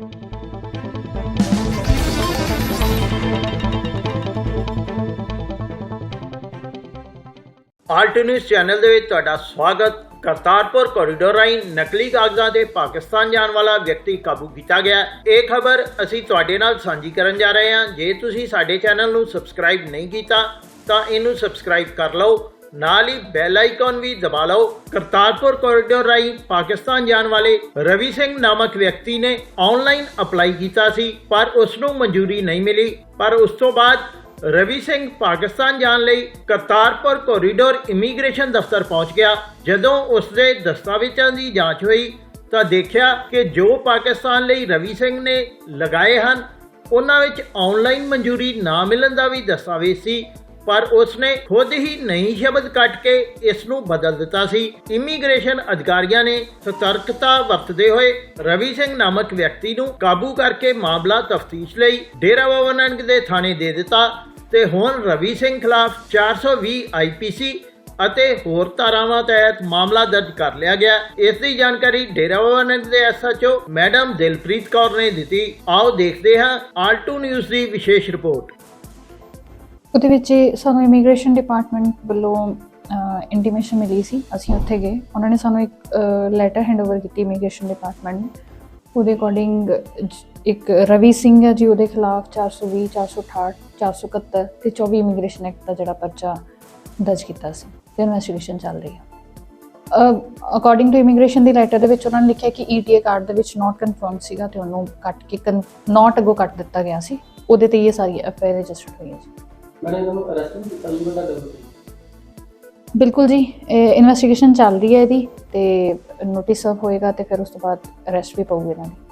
ਆਲਟ news channel ਦੇ ਵਿੱਚ ਤੁਹਾਡਾ ਸਵਾਗਤ। ਕਰਤਾਰਪੁਰ ਕੋਰੀਡੋਰ ਰਾਹੀਂ ਨਕਲੀ ਕਾਗਜ਼ਾਂ ਦੇ ਪਾਕਿਸਤਾਨ ਜਾਣ ਵਾਲਾ ਵਿਅਕਤੀ ਕਾਬੂ ਕੀਤਾ ਗਿਆ। ਇਹ ਖਬਰ ਅਸੀਂ ਤੁਹਾਡੇ ਨਾਲ ਸਾਂਝੀ ਕਰਨ ਜਾ ਰਹੇ ਹਾਂ। ਜੇ ਤੁਸੀਂ ਸਾਡੇ ਚੈਨਲ ਨੂੰ ਸਬਸਕ੍ਰਾਈਬ ਨਹੀਂ ਕੀਤਾ, ਤਾਂ ਇਹਨੂੰ ਸਬਸਕ੍ਰਾਈਬ ਕਰ ਲਓ। ਨਾਲ ਹੀ ਬੈਲ ਆਈਕਨ ਵੀ ਦਬਾ ਲਓ। ਕਰਤਾਰਪੁਰ ਕੋਰੀਡੋਰ ਰਾਹੀਂ ਪਾਕਿਸਤਾਨ ਜਾਣ ਵਾਲੇ ਰਵੀ ਸਿੰਘ ਨਾਮਕ ਵਿਅਕਤੀ ਨੇ ਆਨਲਾਈਨ ਅਪਲਾਈ ਕੀਤਾ ਸੀ, ਪਰ ਉਸ ਨੂੰ ਮਨਜ਼ੂਰੀ ਨਹੀਂ ਮਿਲੀ। ਪਰ ਉਸ ਤੋਂ ਬਾਅਦ ਰਵੀ ਸਿੰਘ ਪਾਕਿਸਤਾਨ ਜਾਣ ਲਈ ਕਰਤਾਰਪੁਰ ਕੋਰੀਡੋਰ ਇਮੀਗ੍ਰੇਸ਼ਨ ਦਫ਼ਤਰ ਪਹੁੰਚ ਗਿਆ। ਜਦੋਂ ਉਸ ਦੇ ਦਸਤਾਵੇਜ਼ਾਂ ਦੀ ਜਾਂਚ ਹੋਈ, ਤਾਂ ਦੇਖਿਆ ਕਿ ਜੋ ਪਾਕਿਸਤਾਨ ਲਈ ਰਵੀ ਸਿੰਘ ਨੇ ਲਗਾਏ ਹਨ, ਉਹਨਾਂ ਵਿੱਚ ਆਨਲਾਈਨ ਮਨਜ਼ੂਰੀ ਨਾ ਮਿਲਣ ਦਾ ਵੀ ਦਸਤਾਵੇਜ਼ ਸੀ। ਪਰ ਉਸਨੇ ਖੁਦ ਹੀ ਨਹੀਂ ਸ਼ਬਦ ਕੱਟ ਕੇ ਇਸ ਨੂੰ ਬਦਲ ਦਿੱਤਾ ਸੀ। ਇਮੀਗ੍ਰੇਸ਼ਨ ਅਧਿਕਾਰੀਆਂ ਨੇ ਸਤਰਕਤਾ ਵਰਤਦੇ ਹੋਏ ਰਵੀ ਸਿੰਘ ਨਾਮਕ ਵਿਅਕਤੀ ਨੂੰ ਕਾਬੂ ਕਰਕੇ ਮਾਮਲਾ ਤਫਤੀਸ਼ ਲਈ ਡੇਰਾ ਬਾਬਾ ਨਾਨਕ ਦੇ ਥਾਣੇ ਦੇ ਦਿੱਤਾ ਤੇ ਹੁਣ ਰਵੀ ਸਿੰਘ ਖਿਲਾਫ 420 ਆਈਪੀਸੀ ਅਤੇ ਹੋਰ ਧਾਰਾਵਾਂ ਤਹਿਤ ਮਾਮਲਾ ਦਰਜ ਕਰ ਲਿਆ ਗਿਆ। ਇਸ ਦੀ ਜਾਣਕਾਰੀ ਡੇਰਾ ਬਾਬਾ ਨਾਨਕ ਦੇ ਐਸਐਚਓ ਮੈਡਮ ਦਿਲਪ੍ਰੀਤ ਕੌਰ ਨੇ ਦਿੱਤੀ। ਆਓ ਦੇਖਦੇ ਹਾਂ ਆਲਟੂ ਨਿਊਜ਼ ਦੀ ਵਿਸ਼ੇਸ਼ ਰਿਪੋਰਟ। ਉਹਦੇ ਵਿੱਚ ਇਹ ਸਾਨੂੰ ਇਮੀਗ੍ਰੇਸ਼ਨ ਡਿਪਾਰਟਮੈਂਟ ਵੱਲੋਂ ਇੰਟੀਮੇਸ਼ਨ ਮਿਲੀ ਸੀ, ਅਸੀਂ ਉੱਥੇ ਗਏ। ਉਹਨਾਂ ਨੇ ਸਾਨੂੰ ਇੱਕ ਲੈਟਰ ਹੈਂਡਓਵਰ ਕੀਤੀ ਇਮੀਗ੍ਰੇਸ਼ਨ ਡਿਪਾਰਟਮੈਂਟ ਨੂੰ। ਉਹਦੇ ਅਕੋਰਡਿੰਗ ਇੱਕ ਰਵੀ ਸਿੰਘ ਹੈ ਜੀ, ਉਹਦੇ ਖਿਲਾਫ 420 468 471 ਤੇ 24 ਇਮੀਗ੍ਰੇਸ਼ਨ ਐਕਟ ਦਾ ਜਿਹੜਾ ਪਰਚਾ ਦਰਜ ਕੀਤਾ ਸੀ। ਤੇ ਇਨਵੈਸਟੀਗੇਸ਼ਨ ਚੱਲ ਰਹੀ ਹੈ ਅਕੋਰਡਿੰਗ ਟੂ ਇਮੀਗ੍ਰੇਸ਼ਨ ਦੀ ਲੈਟਰ ਦੇ ਵਿੱਚ ਉਹਨਾਂ ਨੇ ਲਿਖਿਆ ਕਿ ਈਟੀਏ ਕਾਰਡ ਦੇ ਵਿੱਚ ਨਾਟ ਕਨਫਰਮ ਸੀਗਾ ਤੇ ਉਹਨੂੰ ਕੱਟ ਕੇ ਨਾਟ ਅਗੋ ਕੱਟ ਦਿੱਤਾ ਗਿਆ ਸੀ। ਉਹਦੇ ਤੇ ਇਹ ਸਾਰੀ ਐਫਆਈਆਰ ਰਜਿਸਟਰਡ ਹੋਈ ਹੈ ਜੀ। ਮੈंने ਇਹਨਾਂ ਨੂੰ ਅਰੈਸਟ ਨਹੀਂ ਕੀਤਾ ਜੀ ਵੱਡਾ ਬਿਲਕੁਲ ਜੀ ਇਨਵੈਸਟੀਗੇਸ਼ਨ ਚੱਲ ਰਹੀ ਹੈ ਇਹਦੀ ਤੇ ਨੋਟਿਸ ਸਰਵ ਹੋਏਗਾ ਤੇ ਫਿਰ ਉਸ ਤੋਂ ਬਾਅਦ ਅਰੈਸਟ ਵੀ ਪਊਗੀ ਇਹਨਾਂ ਦੀ।